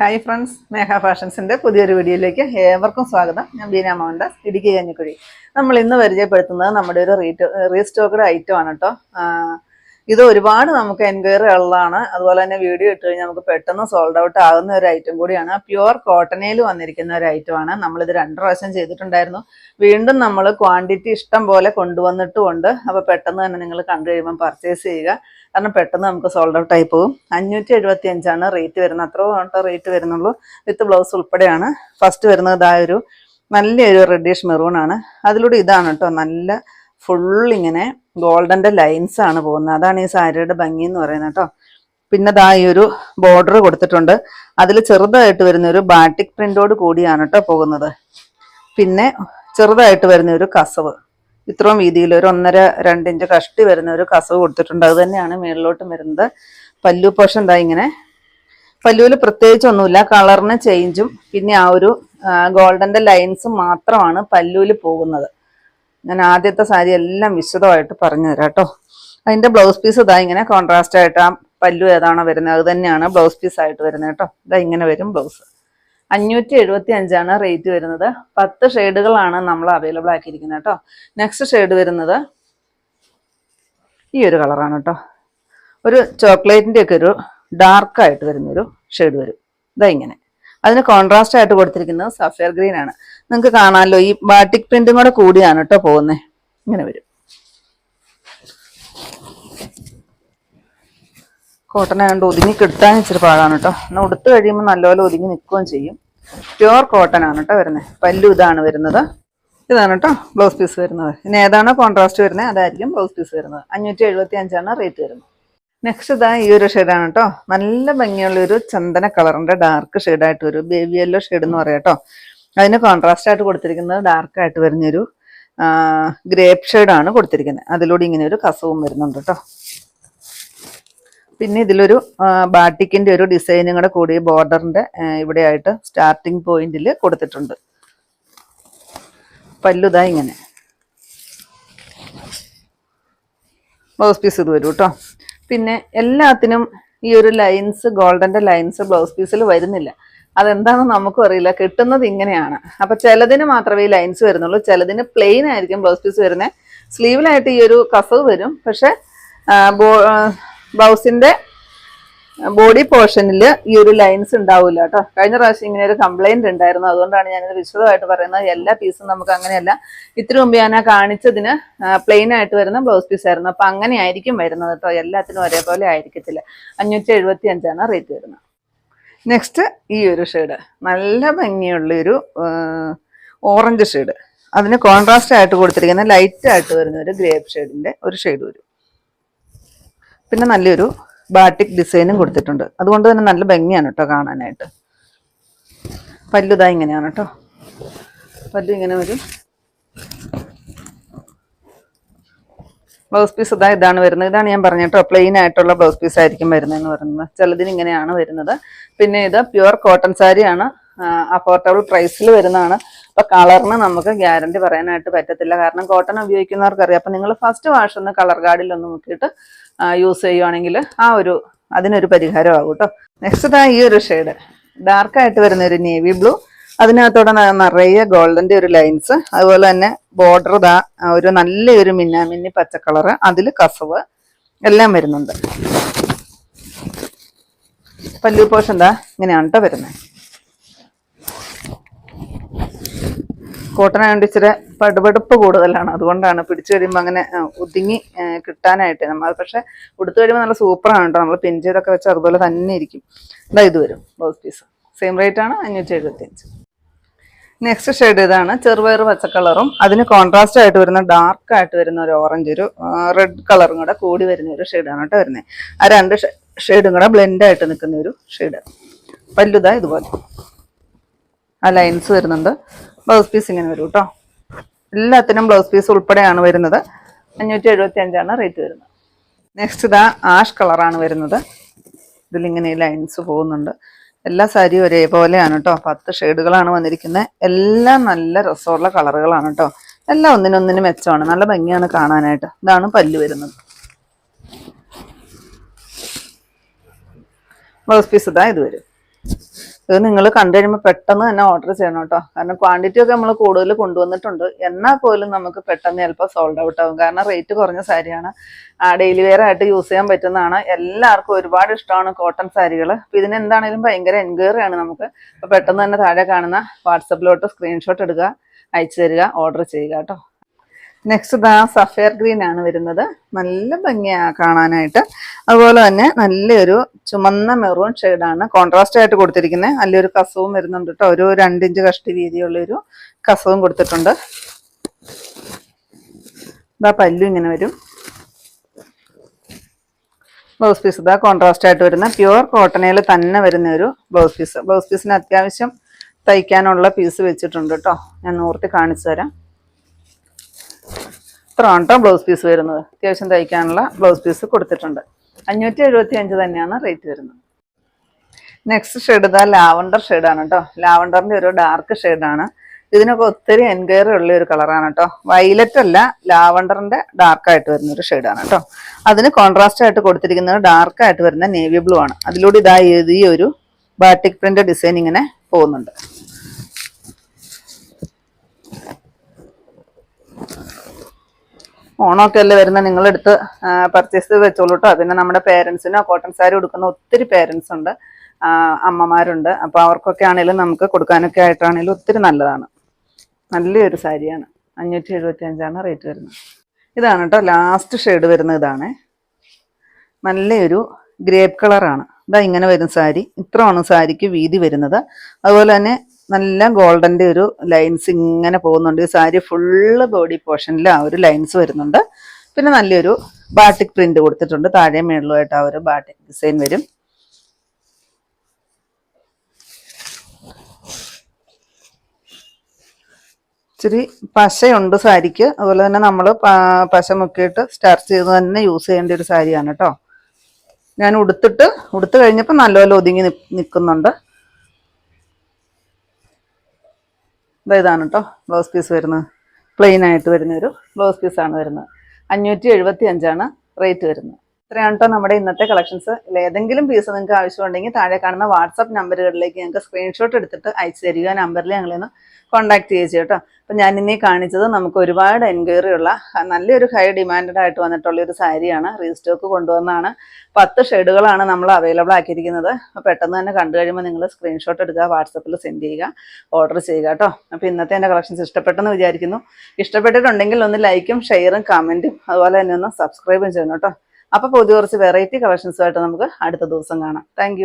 Hi friends മേഘ ഫാഷൻസിന്റെ പുതിയൊരു വീഡിയോയിലേക്ക് ഏവർക്കും സ്വാഗതം. ഞാൻ ബീന മോഹൻദാസ് ഇടുക്കി കഞ്ഞിക്കുഴി. നമ്മൾ ഇന്ന് പരിചയപ്പെടുത്തുന്നത് നമ്മുടെ ഒരു റീറ്റോ റീസ്റ്റോക്ക്ഡ് ഐറ്റം ആണ് കേട്ടോ ഇത് ഒരുപാട് നമുക്ക് എൻക്വയറി ഉള്ളതാണ്. അതുപോലെ തന്നെ വീഡിയോ ഇട്ട് കഴിഞ്ഞാൽ നമുക്ക് പെട്ടെന്ന് സോൾഡ് ഔട്ട് ആകുന്ന ഒരു ഐറ്റം കൂടിയാണ്. പ്യുവർ കോട്ടനയിൽ വന്നിരിക്കുന്ന ഒരു ഐറ്റമാണ് നമ്മളിത് രണ്ട് പ്രാവശ്യം ചെയ്തിട്ടുണ്ടായിരുന്നു. വീണ്ടും നമ്മൾ ക്വാണ്ടിറ്റി ഇഷ്ടം പോലെ കൊണ്ടുവന്നിട്ടുമുണ്ട്. അപ്പോൾ പെട്ടെന്ന് തന്നെ നിങ്ങൾ കണ്ടു കഴിയുമ്പോൾ പർച്ചേസ് ചെയ്യുക. കാരണം പെട്ടെന്ന് നമുക്ക് സോൾഡ് ഔട്ട് ആയി പോകും. അഞ്ഞൂറ്റി എഴുപത്തി അഞ്ചാണ് റേറ്റ് വരുന്നത്. അത്ര കേട്ടോ റേറ്റ് വരുന്നുള്ളൂ. വിത്ത് ബ്ലൗസ് ഉൾപ്പെടെയാണ്. ഫസ്റ്റ് വരുന്നത് ആ ഒരു നല്ലൊരു റെഡിഷ് മെറൂൺ ആണ്. അതിലൂടെ ഇതാണ് കേട്ടോ. നല്ല ഫുൾ ഇങ്ങനെ ഗോൾഡന്റെ ലൈൻസ് ആണ് പോകുന്നത്. അതാണ് ഈ സാരിയുടെ ഭംഗി എന്ന് പറയുന്നത് കേട്ടോ. പിന്നെ ദാ ഈ ഒരു ബോർഡർ കൊടുത്തിട്ടുണ്ട്. അതിൽ ചെറുതായിട്ട് വരുന്ന ഒരു ബാറ്റിക് പ്രിന്റോട് കൂടിയാണ് കേട്ടോ പോകുന്നത്. പിന്നെ ചെറുതായിട്ട് വരുന്ന ഒരു കസവ്. ഇത്രയും വീതിയിൽ ഒരു ഒന്നര രണ്ടിഞ്ച് കഷ്ടി വരുന്ന ഒരു കസവ് കൊടുത്തിട്ടുണ്ട്. അത് തന്നെയാണ് മേളിലോട്ടും വരുന്നത്. പല്ലു പോഷൻ എന്താ ഇങ്ങനെ. പല്ലുവിൽ പ്രത്യേകിച്ച് ഒന്നുമില്ല. കളറിന് ചേഞ്ചും പിന്നെ ആ ഒരു ഗോൾഡന്റെ ലൈൻസും മാത്രമാണ് പല്ലുവിൽ പോകുന്നത്. ഞാൻ ആദ്യത്തെ സാരി എല്ലാം വിശദമായിട്ട് പറഞ്ഞു തരാം കേട്ടോ. അതിന്റെ ബ്ലൗസ് പീസ് ഇതാ ഇങ്ങനെ കോൺട്രാസ്റ്റ് ആയിട്ട് ആ പല്ലു ഏതാണോ വരുന്നത് അത് തന്നെയാണ് ബ്ലൗസ് പീസ് ആയിട്ട് വരുന്നത് കേട്ടോ. ഇതാ ഇങ്ങനെ വരും ബ്ലൗസ്. അഞ്ഞൂറ്റി എഴുപത്തി അഞ്ചാണ് റേറ്റ് വരുന്നത്. പത്ത് ഷെയ്ഡുകളാണ് നമ്മൾ അവൈലബിൾ ആക്കിയിരിക്കുന്നത് കേട്ടോ. നെക്സ്റ്റ് ഷെയ്ഡ് വരുന്നത് ഈ ഒരു കളറാണ് കേട്ടോ. ഒരു ചോക്ലേറ്റിന്റെ ഒക്കെ ഒരു ഡാർക്കായിട്ട് വരുന്നൊരു ഷെയ്ഡ് വരും. ഇതാ ഇങ്ങനെ. അതിന് കോൺട്രാസ്റ്റ് ആയിട്ട് കൊടുത്തിരിക്കുന്നത് സഫയർ ഗ്രീൻ ആണ്. നിങ്ങൾക്ക് കാണാമല്ലോ ഈ ബാട്ടിക് പ്രിന്റും കൂടെ കൂടിയാണ് കേട്ടോ പോകുന്നത് ഇങ്ങനെ വരും. കോട്ടൺ ആയതുകൊണ്ട് ഒതുങ്ങി കിട്ടാൻ ഇച്ചിരി പാടാണ് കേട്ടോ. എന്നാൽ ഉടുത്ത് കഴിയുമ്പോൾ നല്ലപോലെ ഒതുങ്ങി നിൽക്കുകയും ചെയ്യും. പ്യുവർ കോട്ടൺ ആണ് കേട്ടോ വരുന്നത് പല്ലു ഇതാണ് വരുന്നത്. ഇതാണ് കേട്ടോ ബ്ലൗസ് പീസ് വരുന്നത്. ഇനി ഏതാണോ കോൺട്രാസ്റ്റ് വരുന്നത് അതായിരിക്കും ബ്ലൗസ് പീസ് വരുന്നത്. അഞ്ഞൂറ്റി എഴുപത്തി അഞ്ചാണ് റേറ്റ് വരുന്നത്. നെക്സ്റ്റ് ഇതാ ഈ ഒരു ഷെയ്ഡാണ് കേട്ടോ നല്ല ഭംഗിയുള്ള ഒരു ചന്ദന കളറിന്റെ ഡാർക്ക് ഷെയ്ഡായിട്ട് ഒരു ബേബി യെല്ലോ ഷെയ്ഡ് എന്ന് പറയാം കേട്ടോ അതിന് കോൺട്രാസ്റ്റ് ആയിട്ട് കൊടുത്തിരിക്കുന്നത് ഡാർക്ക് ആയിട്ട് വരുന്നൊരു ഗ്രേപ്പ് ഷെയ്ഡാണ് കൊടുത്തിരിക്കുന്നത്. അതിലൂടെ ഇങ്ങനെ ഒരു കസവും വരുന്നുണ്ട് കേട്ടോ പിന്നെ ഇതിലൊരു ബാട്ടിക്കിന്റെ ഒരു ഡിസൈനും കൂടെ കൂടി ബോർഡറിന്റെ ഇവിടെയായിട്ട് സ്റ്റാർട്ടിങ് പോയിന്റിൽ കൊടുത്തിട്ടുണ്ട്. പല്ലുതാ ഇങ്ങനെ. ബ്ലൗസ് പീസ് ഇത് വരും കേട്ടോ പിന്നെ എല്ലാത്തിനും ഈ ഒരു ലൈൻസ് ഗോൾഡന്റെ ലൈൻസ് ബ്ലൗസ് പീസിൽ വരുന്നില്ല. അതെന്താണെന്ന് നമുക്കും അറിയില്ല. കിട്ടുന്നത് ഇങ്ങനെയാണ്. അപ്പൊ ചിലതിന് മാത്രമേ ഈ ലൈൻസ് വരുന്നുള്ളൂ. ചിലതിന് പ്ലെയിൻ ആയിരിക്കും ബ്ലൗസ് പീസ് വരുന്നത്. സ്ലീവിലായിട്ട് ഈ ഒരു കസവ് വരും. പക്ഷെ ബ്ലൗസിന്റെ ബോഡി പോർഷനിൽ ഈ ഒരു ലൈൻസ് ഉണ്ടാവില്ല കേട്ടോ. കഴിഞ്ഞ പ്രാവശ്യം ഇങ്ങനെ ഒരു കംപ്ലൈന്റ് ഉണ്ടായിരുന്നു. അതുകൊണ്ടാണ് ഞാനിത് വിശദമായിട്ട് പറയുന്നത്. എല്ലാ പീസും നമുക്ക് അങ്ങനെയല്ല. ഇത്തിരി മുമ്പ് ഞാൻ ആ കാണിച്ചതിന് പ്ലെയിൻ ആയിട്ട് വരുന്ന ബ്ലൗസ് പീസ് ആയിരുന്നു. അപ്പൊ അങ്ങനെ ആയിരിക്കും വരുന്നത് കേട്ടോ. എല്ലാത്തിനും ഒരേപോലെ ആയിരിക്കത്തില്ല. അഞ്ഞൂറ്റി എഴുപത്തി അഞ്ചാണ് റേറ്റ് വരുന്നത്. നെക്സ്റ്റ് ഈ ഒരു ഷെയ്ഡ് നല്ല ഭംഗിയുള്ളൊരു ഓറഞ്ച് ഷെയ്ഡ് അതിന് കോൺട്രാസ്റ്റ് ആയിട്ട് കൊടുത്തിരിക്കുന്ന ലൈറ്റ് ആയിട്ട് വരുന്ന ഒരു ഗ്രേപ്പ് ഷെയ്ഡിന്റെ ഒരു ഷെയ്ഡ് വരും. പിന്നെ നല്ലൊരു ബാട്ടിക് ഡിസൈനും കൊടുത്തിട്ടുണ്ട്. അതുകൊണ്ട് തന്നെ നല്ല ഭംഗിയാണ് കേട്ടോ കാണാനായിട്ട്. പല്ലുതാ ഇങ്ങനെയാണ് കേട്ടോ പല്ലു ഇങ്ങനെ വരും ബ്ലൗസ് പീസ് ഇതാ ഇതാണ് വരുന്നത്. ഇതാണ് ഞാൻ പറഞ്ഞ കേട്ടോ പ്ലെയിൻ ആയിട്ടുള്ള ബ്ലൗസ് പീസ് ആയിരിക്കും വരുന്നതെന്ന് പറയുന്നത്. ചിലതിന് ഇങ്ങനെയാണ് വരുന്നത്. പിന്നെ ഇത് പ്യുവർ കോട്ടൺ സാരിയാണ്. അഫോർഡബിൾ പ്രൈസിൽ വരുന്നതാണ്. അപ്പൊ കളറിന് നമുക്ക് ഗ്യാരണ്ടി പറയാനായിട്ട് പറ്റത്തില്ല. കാരണം കോട്ടൺ ഉപയോഗിക്കുന്നവർക്കറിയാം. അപ്പൊ നിങ്ങൾ ഫസ്റ്റ് വാഷ് ഒന്ന് കളർ ഗാർഡിൽ ഒന്ന് മുക്കിയിട്ട് യൂസ് ചെയ്യുവാണെങ്കിൽ ആ ഒരു അതിനൊരു പരിഹാരമാകും കേട്ടോ നെക്സ്റ്റ് ആ ഈ ഒരു ഷെയ്ഡ് ഡാർക്കായിട്ട് വരുന്ന ഒരു നേവി ബ്ലൂ അതിനകത്തോടെ നിറയെ ഗോൾഡന്റെ ഒരു ലൈൻസ് അതുപോലെ തന്നെ ബോർഡർ ദാ ഒരു നല്ലൊരു മിന്നാമിന്നി പച്ച അതിൽ കസവ് എല്ലാം വരുന്നുണ്ട്. പല്ലു പോഷൻ ദാ ഇങ്ങനെയാണ് കേട്ടോ വരുന്നത് കോട്ടൺ ആയതുകൊണ്ട് ഇച്ചിരി പടുപടുപ്പ് കൂടുതലാണ്. അതുകൊണ്ടാണ് പിടിച്ചു കഴിയുമ്പോൾ അങ്ങനെ ഒതുങ്ങി കിട്ടാനായിട്ട് നമ്മൾ പക്ഷെ ഉടുത്തു കഴിയുമ്പോൾ നല്ല സൂപ്പറാണ് കേട്ടോ നമ്മൾ പിൻ ചെയ്തൊക്കെ വെച്ച് അതുപോലെ തന്നെ ഇരിക്കും. ഇതാ ഇത് വരും ബ്ലൗസ് പീസ് സെയിം റേറ്റ് ആണ് അഞ്ഞൂറ്റി എഴുപത്തി അഞ്ച് നെക്സ്റ്റ് ഷെയ്ഡ് ഇതാണ് ചെറുപയർ പച്ച കളറും അതിന് കോൺട്രാസ്റ്റ് ആയിട്ട് വരുന്ന ഡാർക്ക് ആയിട്ട് വരുന്ന ഒരു ഓറഞ്ച് ഒരു റെഡ് കളറും കൂടെ കൂടി വരുന്ന ഒരു ഷെയ്ഡാണ് കേട്ടോ വരുന്നത് ആ രണ്ട് ഷെയ്ഡും കൂടെ ബ്ലെൻഡ് ആയിട്ട് നിൽക്കുന്ന ഒരു ഷെയ്ഡ് പല്ലുതാ ഇതുപോലെ. ആ ലൈൻസ് വരുന്നുണ്ട്. ബ്ലൗസ് പീസ് ഇങ്ങനെ വരും കേട്ടോ. എല്ലാത്തിനും ബ്ലൗസ് പീസ് ഉൾപ്പെടെയാണ് വരുന്നത്. അഞ്ഞൂറ്റി എഴുപത്തി അഞ്ചാണ് റേറ്റ് വരുന്നത്. നെക്സ്റ്റ് ഇതാ ആഷ് കളറാണ് വരുന്നത്. ഇതിലിങ്ങനെ ലൈൻസ് പോകുന്നുണ്ട്. എല്ലാ സാരിയും ഒരേപോലെയാണ് കേട്ടോ. പത്ത് ഷെയ്ഡുകളാണ് വന്നിരിക്കുന്നത്. എല്ലാം നല്ല രസമുള്ള കളറുകളാണ് കേട്ടോ. എല്ലാം ഒന്നിനൊന്നിന് മെച്ചമാണ്. നല്ല ഭംഗിയാണ് കാണാനായിട്ട്. ഇതാണ് പല്ല് വരുന്നത്. ബ്ലൗസ് പീസ് ഇതാ ഇത് വരും. ഇത് നിങ്ങൾ കണ്ടു കഴിയുമ്പോൾ പെട്ടെന്ന് തന്നെ ഓർഡർ ചെയ്യണം കേട്ടോ. കാരണം ക്വാണ്ടിറ്റി ഒക്കെ നമ്മൾ കൂടുതൽ കൊണ്ടുവന്നിട്ടുണ്ട്. എന്നാൽ പോലും നമുക്ക് പെട്ടെന്ന് ചിലപ്പോൾ സോൾഡ് ഔട്ട് ആകും കാരണം റേറ്റ് കുറഞ്ഞ സാരിയാണ്. ഡെയിലി വെയർ ആയിട്ട് യൂസ് ചെയ്യാൻ പറ്റുന്നതാണ്. എല്ലാവർക്കും ഒരുപാട് ഇഷ്ടമാണ് കോട്ടൺ സാരികൾ അപ്പം ഇതിന് എന്താണെങ്കിലും ഭയങ്കര എൻക്വയറി ആണ് നമുക്ക്. അപ്പോൾ പെട്ടെന്ന് തന്നെ താഴെ കാണുന്ന വാട്സപ്പിലോട്ട് സ്ക്രീൻഷോട്ട് എടുക്കുക അയച്ചു തരിക ഓർഡർ ചെയ്യുക കേട്ടോ. നെക്സ്റ്റ് ദാ സഫയർ ഗ്രീൻ ആണ് വരുന്നത്. നല്ല ഭംഗിയാ കാണാനായിട്ട്. അതുപോലെ തന്നെ നല്ലൊരു ചുമന്ന മെറൂൺ ഷെയ്ഡാണ് കോൺട്രാസ്റ്റ് ആയിട്ട് കൊടുത്തിരിക്കുന്നത് നല്ലൊരു കസവും വരുന്നുണ്ട് കേട്ടോ ഒരു രണ്ടിഞ്ച് കഷ്ടി വീതിയുള്ളൊരു കസവും കൊടുത്തിട്ടുണ്ട്. ഇതാ പല്ലു ഇങ്ങനെ വരും. ബ്ലൗസ് പീസ് ഇതാ കോൺട്രാസ്റ്റ് ആയിട്ട് വരുന്ന. പ്യുവർ കോട്ടണയിൽ തന്നെ വരുന്ന ഒരു ബ്ലൗസ് പീസ് ബ്ലൗസ് പീസിന് അത്യാവശ്യം തയ്ക്കാനുള്ള പീസ് വെച്ചിട്ടുണ്ട് കേട്ടോ ഞാൻ നൂർത്തി കാണിച്ചു തരാം. ഇത്രയാണ് കേട്ടോ ബ്ലൗസ് പീസ് വരുന്നത്. അത്യാവശ്യം തയ്ക്കാനുള്ള ബ്ലൗസ് പീസ് കൊടുത്തിട്ടുണ്ട്. അഞ്ഞൂറ്റി എഴുപത്തി അഞ്ച് തന്നെയാണ് റേറ്റ് വരുന്നത്. നെക്സ്റ്റ് ഷെയ്ഡ് ഇതാ ലാവണ്ടർ ഷെയ്ഡാണ് കേട്ടോ ലാവണ്ടറിന്റെ ഒരു ഡാർക്ക് ഷെയ്ഡാണ് ഇതിനൊക്കെ ഒത്തിരി എൻക്വയറി ഉള്ള ഒരു കളറാണ് കേട്ടോ വൈലറ്റ് അല്ല ലാവണ്ടറിന്റെ ഡാർക്ക് ആയിട്ട് വരുന്ന ഒരു ഷെയ്ഡാണ് കേട്ടോ അതിന് കോൺട്രാസ്റ്റ് ആയിട്ട് കൊടുത്തിരിക്കുന്നത് ഡാർക്ക് ആയിട്ട് വരുന്ന നേവി ബ്ലൂ ആണ്. അതിലൂടെ ഇതാ ഈ ഒരു ബാറ്റിക് പ്രിന്റ് ഡിസൈൻ ഇങ്ങനെ പോകുന്നുണ്ട്. ഓണമൊക്കെ അല്ലേ വരുന്ന? നിങ്ങളെടുത്ത് പർച്ചേസ് ചെയ്ത് വെച്ചോളൂ കേട്ടോ പിന്നെ നമ്മുടെ പേരൻസിനോ കോട്ടൺ സാരി കൊടുക്കുന്ന ഒത്തിരി പേരൻസ് ഉണ്ട്. അമ്മമാരുണ്ട്. അപ്പോൾ അവർക്കൊക്കെ ആണെങ്കിലും നമുക്ക് കൊടുക്കാനൊക്കെ ആയിട്ടാണെങ്കിലും ഒത്തിരി നല്ലതാണ്. നല്ലൊരു സാരിയാണ്. അഞ്ഞൂറ്റി എഴുപത്തി അഞ്ചാണ് റേറ്റ് വരുന്നത്. ഇതാണ് കേട്ടോ ലാസ്റ്റ് ഷെയ്ഡ് വരുന്നത് ഇതാണ്. നല്ലൊരു ഗ്രേപ്പ് കളറാണ് ഇതാ ഇങ്ങനെ വരും സാരി. ഇത്രയാണ് സാരിക്ക് വീതി വരുന്നത്. അതുപോലെ തന്നെ നല്ല ഗോൾഡന്റെ ഒരു ലൈൻസ് ഇങ്ങനെ പോകുന്നുണ്ട്. ഈ സാരി ഫുള്ള് ബോഡി പോർഷനിൽ ആ ഒരു ലൈൻസ് വരുന്നുണ്ട്. പിന്നെ നല്ലൊരു ബാട്ടിക് പ്രിന്റ് കൊടുത്തിട്ടുണ്ട്. താഴെ മേളിലുമായിട്ട് ആ ഒരു ബാട്ടിക് ഡിസൈൻ വരും. ഇച്ചിരി പശയുണ്ട് സാരിക്ക്. അതുപോലെ തന്നെ നമ്മൾ പശ മുക്കിയിട്ട് സ്റ്റാർച്ച് ചെയ്ത് തന്നെ യൂസ് ചെയ്യേണ്ട ഒരു സാരിയാണ് കേട്ടോ ഞാൻ ഉടുത്തിട്ട് ഉടുത്തു കഴിഞ്ഞപ്പോൾ നല്ലപോലെ ഒതുങ്ങി നിൽക്കുന്നുണ്ട് ദാ ഇതാണ് കേട്ടോ ബ്ലൗസ് പീസ് വരുന്നത്. പ്ലെയിൻ ആയിട്ട് വരുന്ന ഒരു ബ്ലൗസ് പീസാണ് വരുന്നത്. അഞ്ഞൂറ്റി എഴുപത്തി അഞ്ചാണ് റേറ്റ് വരുന്നത്. ഇത്രയാണ് കേട്ടോ നമ്മുടെ ഇന്നത്തെ കളക്ഷൻസ് ഏതെങ്കിലും പീസ് നിങ്ങൾക്ക് ആവശ്യമുണ്ടെങ്കിൽ താഴെ കാണുന്ന വാട്സപ്പ് നമ്പറുകളിലേക്ക് ഞങ്ങൾക്ക് സ്ക്രീൻഷോട്ട് എടുത്തിട്ട് അയച്ചു തരിക. നമ്പറിൽ ഞങ്ങളൊന്ന് കോൺടാക്ട് ചെയ്യുക കേട്ടോ അപ്പം ഞാൻ ഇനി കാണിച്ചത് നമുക്ക് ഒരുപാട് എൻക്വയറി ഉള്ള നല്ലൊരു ഹൈ ഡിമാൻഡഡ് ആയിട്ട് വന്നിട്ടുള്ള ഒരു സാരിയാണ്. റീസ്റ്റോക്ക് കൊണ്ടുവന്നാണ് പത്ത് ഷെയ്ഡുകളാണ് നമ്മൾ അവൈലബിൾ ആക്കിയിരിക്കുന്നത്. പെട്ടെന്ന് തന്നെ കണ്ടു കഴിയുമ്പോൾ നിങ്ങൾ സ്ക്രീൻഷോട്ട് എടുക്കുക വാട്സപ്പിൽ സെൻഡ് ചെയ്യുക ഓർഡർ ചെയ്യുക കേട്ടോ. അപ്പോൾ ഇന്നത്തെ എന്റെ കളക്ഷൻസ് ഇഷ്ടപ്പെട്ടെന്ന് വിചാരിക്കുന്നു. ഇഷ്ടപ്പെട്ടിട്ടുണ്ടെങ്കിൽ ഒന്ന് ലൈക്കും ഷെയറും കമന്റും അതുപോലെ തന്നെ ഒന്ന് സബ്സ്ക്രൈബും ചെയ്യണം കേട്ടോ. അപ്പോൾ പുതിയ കുറച്ച് വെറൈറ്റി കളക്ഷൻസുമായിട്ട് നമുക്ക് അടുത്ത ദിവസം കാണാം. താങ്ക്